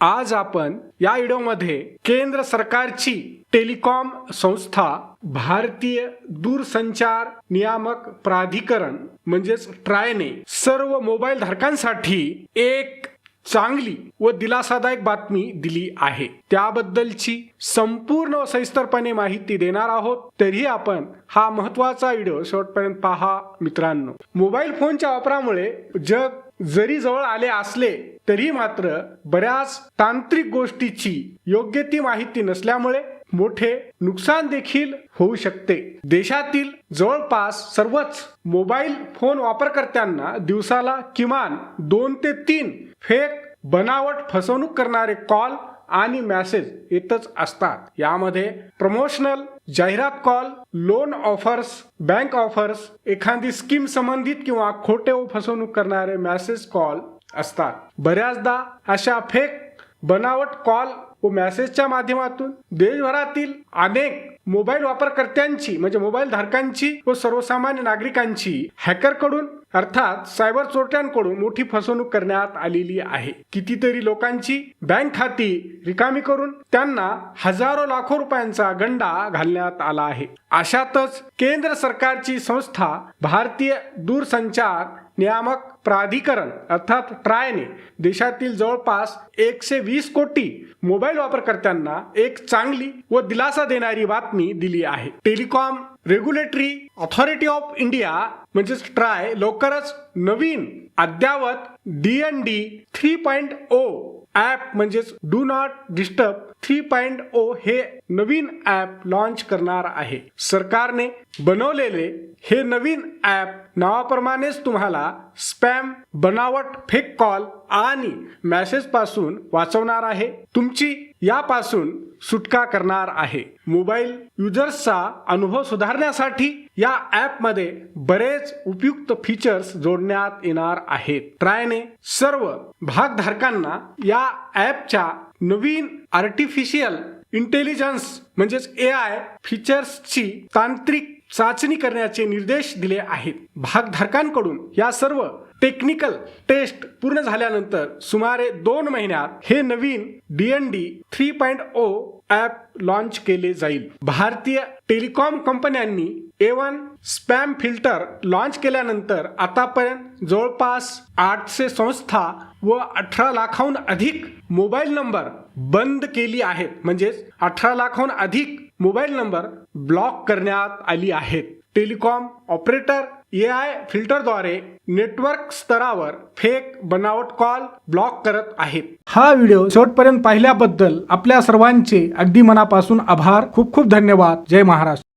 आज आपण या व्हिडिओमध्ये केंद्र सरकारची टेलिकॉम संस्था भारतीय दूरसंचार नियामक प्राधिकरण म्हणजेच ट्रायने सर्व मोबाईल धारकांसाठी एक चांगली व दिलासादायक बातमी दिली आहे. त्याबद्दलची संपूर्ण व सविस्तरपणे माहिती देणार आहोत. तरीही आपण हा महत्त्वाचा व्हिडिओ शेवटपर्यंत पहा मित्रांनो. मोबाईल फोनच्या वापरामुळे जग जरी जवळ आले असले तरी मात्र बऱ्याच तांत्रिक गोष्टीची योग्य ती माहिती नसल्यामुळे मोठे नुकसान देखील होऊ शकते. देशातील जवळपास सर्वच मोबाईल फोन वापरकर्त्यांना दिवसाला किमान दोन ते तीन फेक बनावट फसवणूक करणारे कॉल आणि मॅसेज येतच असतात. यामध्ये प्रमोशनल जाहिरात call loan offers bank offers एखादी स्कीम संबंधित किंवा खोटे व फसवणूक करणारे मेसेज कॉल असतात. बऱ्याचदा अशा फेक बनावट कॉल व मेसेजच्या माध्यमातून देशभरातील अनेक मोबाईल वापरकर्त्यांची म्हणजे मोबाईल धारकांची व सर्वसामान्य नागरिकांची हॅकरकडून अर्थात सायबर चोरट्यांकडून मोठी फसवणूक करण्यात आलेली आहे. कितीतरी लोकांची बँक खाती रिकामी करून त्यांना हजारो लाखो रुपयांचा गंडा घालण्यात आला आहे. अशातच केंद्र सरकारची संस्था भारतीय दूरसंचार नियामक प्राधिकरण अर्थात ट्रायने देशातील जवळपास एकशे वीस कोटी मोबाईल वापरकर्त्यांना एक चांगली व दिलासा देणारी बातमी दिली आहे. Telecom Regulatory Authority of India म्हणजेच ट्राय लवकरच नवीन अद्यावत D N D three point O app म्हणजेच do not disturb three point O हे नवीन ॲप लॉन्च करणार आहे. सरकारने बनवलेले हे नवीन ॲप नावाप्रमाणेच तुम्हाला स्पॅम बनावट फेक कॉल आणि मॅसेजपासून वाचवणार आहे. तुमची यापासून सुटका करणार आहे. मोबाईल युजर्सचा अनुभव सुधारण्यासाठी या ॲपमध्ये बरेच उपयुक्त फीचर्स जोडण्यात येणार आहेत. ट्रायने सर्व भागधारकांना या ॲपच्या नवीन आर्टिफिशियल इंटेलिजन्स म्हणजेच ए आय फीचर्सची तांत्रिक चाचणी करण्याचे निर्देश दिले आहेत. भागधारकांकडून या सर्व टेक्निकल टेस्ट पूर्ण झाल्यानंतर सुमारे दोन महिन्यात हे नवीन D N D three point O app launch केले जाईल. भारतीय टेलिकॉम कंपन्यांनी A one spam filter launch केल्यानंतर आतापर्यंत जवळपास आठशे संस्था व अठरा लाखाहून अधिक मोबाईल नंबर बंद केली आहेत. म्हणजेच अठरा लाखाहून अधिक मोबाईल नंबर ब्लॉक करण्यात आली आहेत. टेलिकॉम ऑपरेटर ए आय फिल्टरद्वारे नेटवर्क स्तरावर फेक बनावट कॉल ब्लॉक करत आहेत. हा व्हिडिओ शेवटपर्यंत पाहिल्याबद्दल आपल्या सर्वांचे अगदी मनापासून आभार. खूप खूप धन्यवाद. जय महाराष्ट्र.